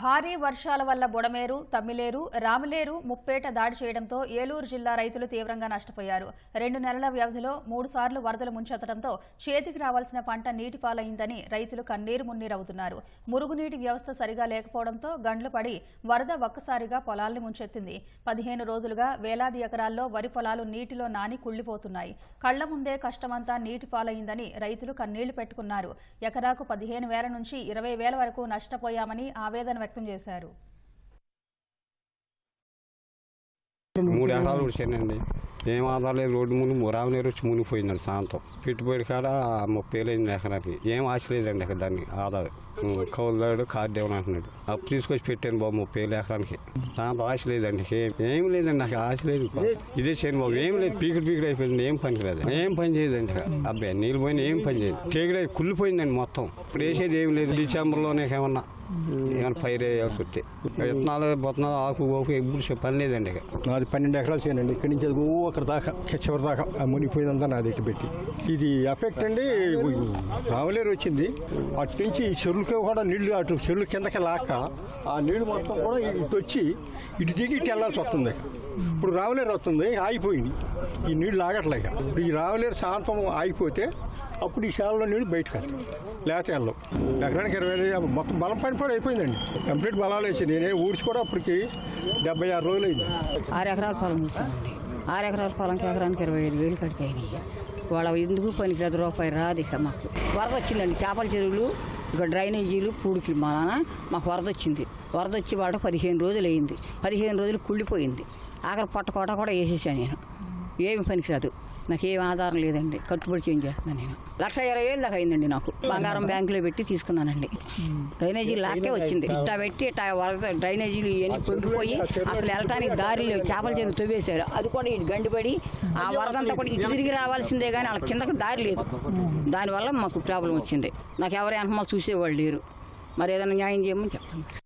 భారీ వర్షాల వల్ల బుడమేరు తమ్మిలేరు రామిలేరు ముప్పేట దాడి చేయడంతో ఏలూరు జిల్లా రైతులు తీవ్రంగా నష్టపోయారు. రెండు నెలల వ్యవధిలో మూడు సార్లు వరదలు ముంచెత్తడంతో చేతికి రావాల్సిన పంట నీటిపాలైందని రైతులు కన్నీరు మున్నీరవుతున్నారు. మురుగునీటి వ్యవస్థ సరిగా లేకపోవడంతో గండ్లు పడి వరద ఒక్కసారిగా పొలాల్ని ముంచెత్తింది. పదిహేను రోజులుగా వేలాది ఎకరాల్లో వరి పొలాలు నీటిలో నాని కుళ్ళిపోతున్నాయి కళ్ళ ముందే కష్టమంతా నీటిపాలైందని రైతులు కన్నీళ్ళు పెట్టుకున్నారు. ఎకరాకు పదిహేను వేల నుంచి ఇరవై వేల వరకు నష్టపోయామని ఆవేదన వ్యక్తం చేశారు. మూడు ఎకరాలు వచ్చానండి ఏం ఆధారం లేదు రోడ్డు ముందు మురావు నీరు వచ్చి మునిగిపోయిందండి సాయంత్రం. పెట్టుబడి కాడ ముప్పై వేలు అయింది ఎకరానికి ఏం ఆశ లేదండి అక్కడ దాన్ని ఆధారం. కౌలుదాడు కార్ దేవుని అంటున్నాడు. అప్పు తీసుకొచ్చి పెట్టాను బాబు ముప్పై వేలు ఎకరానికి. దాంతో ఆశ లేదండి. ఏం ఏం లేదండి నాకు ఆశ లేదు. ఇదే చేయను బాబు. ఏం లేదు పీకుడు పీకుడు అయిపోయింది. ఏం పని లేదు ఏం పని చేయదండి అబ్బాయి నీళ్ళు పోయినా ఏం పని చేయదు. తీగడై కుళ్ళిపోయిందండి మొత్తం. ఇప్పుడు వేసేది ఏం లేదు. డిసెంబర్లోనే ఏమన్నా. ఏమైనా పైరు వేయాల్సి వస్తే. విత్తనాలు బొత్తనాలు ఆకు ఓకు ఎప్పుడు పని లేదండి ఇక నాది పన్నెండు ఎకరాలు చేయనండి ఇక్కడి నుంచి ఓ అక్కడ దాకా చివరి దాకా ఆ మునిగిపోయిందంతా నాది దగ్గర పెట్టి. ఇది ఎఫెక్ట్ అండి రావలేరు వచ్చింది అటు నుంచి ఈ చెరువులకి కూడా నీళ్ళు అటు చెరువుల కిందకి లాక్క ఆ నీళ్ళు మొత్తం కూడా ఇటు వచ్చి ఇటు దిగి ఇటు వెళ్ళాల్సి వస్తుంది. ఇప్పుడు రావలేరు వస్తుంది ఆగిపోయింది. ఈ నీళ్ళు ఆగట్లేక ఈ రావలేరు శాంతం ఆగిపోతే అప్పుడు ఈ శాలలో నీళ్ళు బయటకు వెళ్తాయి లేకపోతే వెళ్ళవు. ఎకరానికి ఇరవై వేలు మొత్తం బలం పని కూడా అయిపోయిందండి. కంప్లీట్ బలాలు వేసి నేనే ఊడ్చి కూడా అప్పటికి డెబ్బై ఆరు రోజులు అయింది ఆరు ఎకరాల పొలం ఆరు ఎకరాల పొలంకి ఎకరానికి ఇరవై ఐదు వేలు కడికి వాళ్ళ ఎందుకు పనికిరాదు రూపాయి రాదు ఇక మాకు. వరద వచ్చిందండి చేపల చెరువులు ఇక డ్రైనేజీలు పూడికి మా నాన్న మాకు వరద వచ్చింది. వరద వచ్చి వాడు పదిహేను రోజులు అయింది. పదిహేను రోజులు కుళ్ళిపోయింది. ఆఖరి పొట్టకోట కూడా వేసేసాను నేను. ఏమి పనికిరాదు. నాకు ఏం ఆధారం లేదండి. కట్టుబడి చేంజ్ చేస్తున్నాను నేను. లక్ష ఇరవై వేలు దాకా అయిందండి నాకు. బంగారం బ్యాంకులో పెట్టి తీసుకున్నానండి. డ్రైనేజీ లాక్కే వచ్చింది. ఇట్టా పెట్టి ఇట్టా వరద డ్రైనేజీలు ఇవన్నీ పొంగిపోయి అసలు వెళ్ళటానికి దారిలో చేపల చెరువు తవ్వేశారు. అది కూడా ఇటు గండిపడి ఆ వరదంతా కూడా ఇటు తిరిగి రావాల్సిందే కానీ వాళ్ళ కిందకు దారి లేదు. దానివల్ల మాకు ప్రాబ్లం వచ్చింది. నాకు ఎవరు వెనకమాల చూసేవాళ్ళు లేరు. మరి ఏదైనా న్యాయం చేయమని చెప్పండి.